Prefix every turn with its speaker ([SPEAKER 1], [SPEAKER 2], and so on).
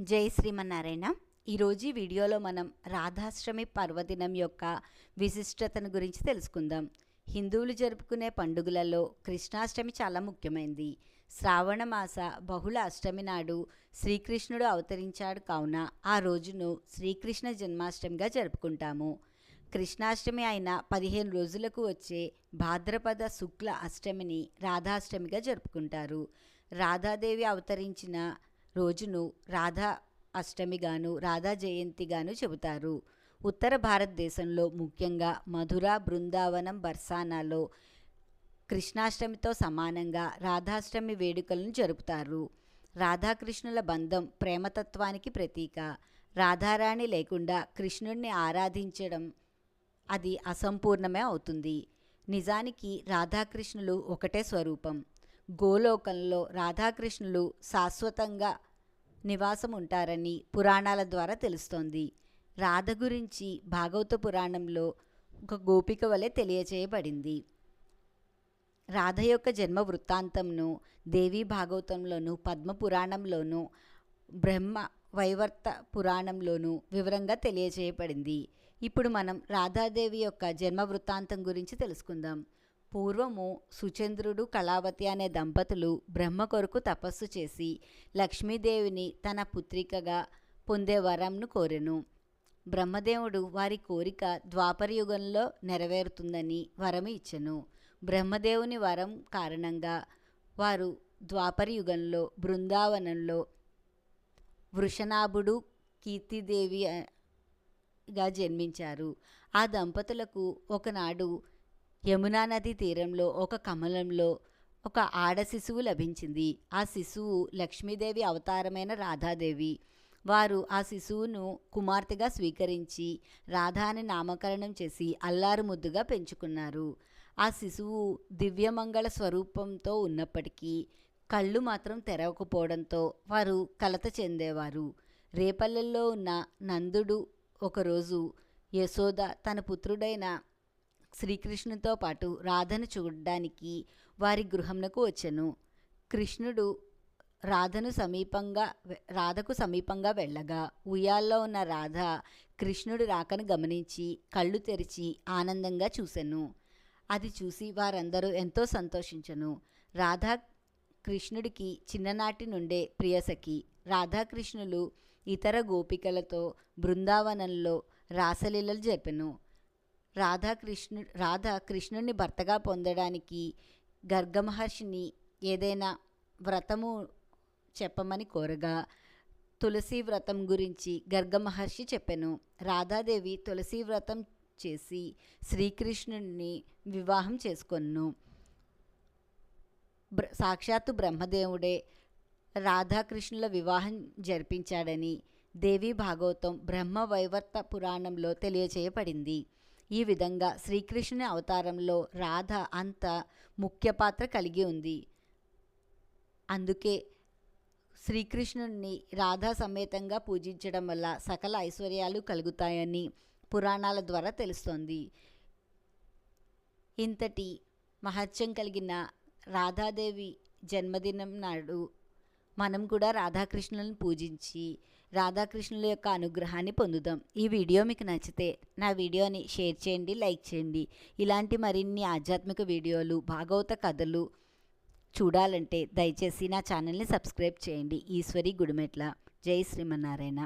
[SPEAKER 1] జై శ్రీమన్నారాయణ. ఈరోజు ఈ వీడియోలో మనం రాధాష్టమి పర్వదినం యొక్క విశిష్టతను గురించి తెలుసుకుందాం. హిందువులు జరుపుకునే పండుగలలో కృష్ణాష్టమి చాలా ముఖ్యమైనది శ్రావణ మాస బహుళ అష్టమి నాడు శ్రీకృష్ణుడు అవతరించాడు కావున ఆ రోజును శ్రీకృష్ణ జన్మాష్టమిగా జరుపుకుంటాము. కృష్ణాష్టమి అయిన పదిహేను రోజులకు వచ్చే భాద్రపద శుక్ల అష్టమిని రాధాష్టమిగా జరుపుకుంటారు. రాధాదేవి అవతరించిన రోజును రాధా అష్టమిగాను రాధా జయంతిగాను చెబుతారు. ఉత్తర భారతదేశంలో ముఖ్యంగా మధుర బృందావనం బర్సానాలో కృష్ణాష్టమితో సమానంగా రాధాష్టమి వేడుకలను జరుపుతారు. రాధాకృష్ణుల బంధం ప్రేమతత్వానికి ప్రతీక. రాధారాణి లేకుండా కృష్ణుణ్ణి ఆరాధించడం అది అసంపూర్ణమే అవుతుంది. నిజానికి రాధాకృష్ణులు ఒకటే స్వరూపం. గోలోకంలో రాధాకృష్ణులు శాశ్వతంగా నివాసం ఉంటారని పురాణాల ద్వారా తెలుస్తోంది. రాధ గురించి భాగవత పురాణంలో ఒక గోపిక వలె తెలియచేయబడింది. రాధ యొక్క జన్మ వృత్తాంతంను దేవీ భాగవతంలోను పద్మ పురాణంలోను బ్రహ్మ వైవర్త పురాణంలోను వివరంగా తెలియచేయబడింది. ఇప్పుడు మనం రాధాదేవి యొక్క జన్మ వృత్తాంతం గురించి తెలుసుకుందాం. పూర్వము సుచంద్రుడు కళావతి అనే దంపతులు బ్రహ్మ కొరకు తపస్సు చేసి లక్ష్మీదేవిని తన పుత్రికగా పొందే వరంను కోరెను. బ్రహ్మదేవుడు వారి కోరిక ద్వాపరయుగంలో నెరవేరుతుందని వరం ఇచ్చెను. బ్రహ్మదేవుని వరం కారణంగా వారు ద్వాపరయుగంలో బృందావనంలో వృషనాభుడు కీర్తిదేవి గా జన్మించారు. ఆ దంపతులకు ఒకనాడు యమునా నది తీరంలో ఒక కమలంలో ఒక ఆడ శిశువు లభించింది. ఆ శిశువు లక్ష్మీదేవి అవతారమైన రాధాదేవి. వారు ఆ శిశువును కుమార్తెగా స్వీకరించి రాధాని నామకరణం చేసి అల్లారు ముద్దుగా పెంచుకున్నారు. ఆ శిశువు దివ్యమంగళ స్వరూపంతో ఉన్నప్పటికీ కళ్ళు మాత్రం తెరవకపోవడంతో వారు కలత చెందేవారు. రేపల్లెల్లో ఉన్న నందుడు ఒకరోజు యశోద తన పుత్రుడైన శ్రీకృష్ణుతో పాటు రాధను చూడడానికి వారి గృహంనకు వచ్చెను. కృష్ణుడు రాధను సమీపంగా రాధకు సమీపంగా వెళ్ళగా ఉయ్యాల్లో ఉన్న రాధ కృష్ణుడు రాకను గమనించి కళ్ళు తెరిచి ఆనందంగా చూసెను. అది చూసి వారందరూ ఎంతో సంతోషించను. రాధా కృష్ణుడికి చిన్ననాటి నుండే ప్రియసఖి రాధాకృష్ణులు ఇతర గోపికలతో బృందావనంలో రాసలీలలు జరిపెను. రాధాకృష్ణు రాధ కృష్ణుడిని భర్తగా పొందడానికి గర్గమహర్షిని ఏదైనా వ్రతము చెప్పమని కోరగా తులసి వ్రతం గురించి గర్గమహర్షి చెప్పెను. రాధాదేవి తులసి వ్రతం చేసి శ్రీకృష్ణుడిని వివాహం చేసుకొన్ను. బ్ర సాక్షాత్తు బ్రహ్మదేవుడే రాధాకృష్ణుల వివాహం జరిపించాడని దేవి భాగవతం బ్రహ్మ వైవర్త పురాణంలో తెలియచేయబడింది. ఈ విధంగా శ్రీకృష్ణుని అవతారంలో రాధ అంత ముఖ్య పాత్ర కలిగి ఉంది. అందుకే శ్రీకృష్ణుడిని రాధా సమేతంగా పూజించడం వల్ల సకల ఐశ్వర్యాలు కలుగుతాయని పురాణాల ద్వారా తెలుస్తోంది. ఇంతటి మహత్యం కలిగిన రాధాదేవి జన్మదినం నాడు మనం కూడా రాధాకృష్ణులను పూజించి రాధాకృష్ణుల యొక్క అనుగ్రహాన్ని పొందుదాం. ఈ వీడియో మీకు నచ్చితే నా వీడియోని షేర్ చేయండి లైక్ చేయండి. ఇలాంటి మరిన్ని ఆధ్యాత్మిక వీడియోలు భాగవత కథలు చూడాలంటే దయచేసి నా ఛానల్ని సబ్స్క్రైబ్ చేయండి. ఈశ్వరి గుడిమెట్ల. జై శ్రీమన్నారాయణ.